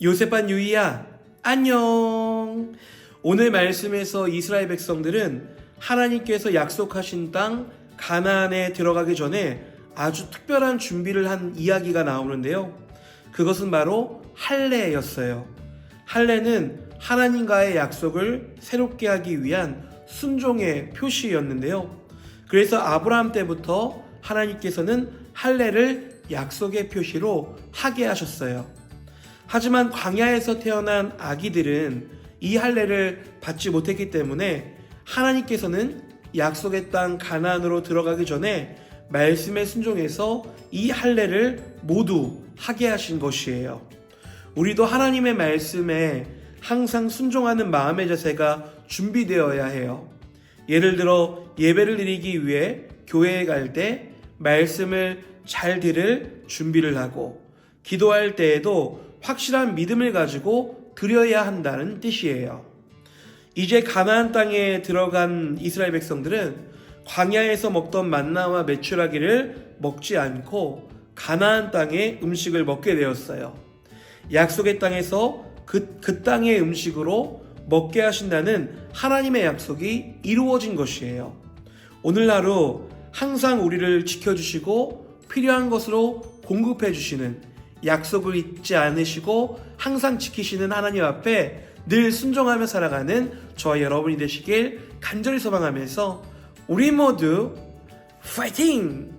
요셉반 유이야, 안녕. 오늘 말씀에서 이스라엘 백성들은 하나님께서 약속하신 땅 가나안에 들어가기 전에 아주 특별한 준비를 한 이야기가 나오는데요. 그것은 바로 할례였어요. 할례는 하나님과의 약속을 새롭게 하기 위한 순종의 표시였는데요. 그래서 아브라함 때부터 하나님께서는 할례를 약속의 표시로 하게 하셨어요. 하지만 광야에서 태어난 아기들은 이 할례를 받지 못했기 때문에 하나님께서는 약속의 땅 가나안으로 들어가기 전에 말씀에 순종해서 이 할례를 모두 하게 하신 것이에요. 우리도 하나님의 말씀에 항상 순종하는 마음의 자세가 준비되어야 해요. 예를 들어 예배를 드리기 위해 교회에 갈 때 말씀을 잘 들을 준비를 하고 기도할 때에도 확실한 믿음을 가지고 드려야 한다는 뜻이에요. 이제 가나안 땅에 들어간 이스라엘 백성들은 광야에서 먹던 만나와 메추라기를 먹지 않고 가나안 땅의 음식을 먹게 되었어요. 약속의 땅에서 그, 그 땅의 음식으로 먹게 하신다는 하나님의 약속이 이루어진 것이에요. 오늘 하루 항상 우리를 지켜주시고 필요한 것으로 공급해 주시는 약속을 잊지 않으시고 항상 지키시는 하나님 앞에 늘 순종하며 살아가는 저와 여러분이 되시길 간절히 소망하면서 우리 모두 파이팅! 호!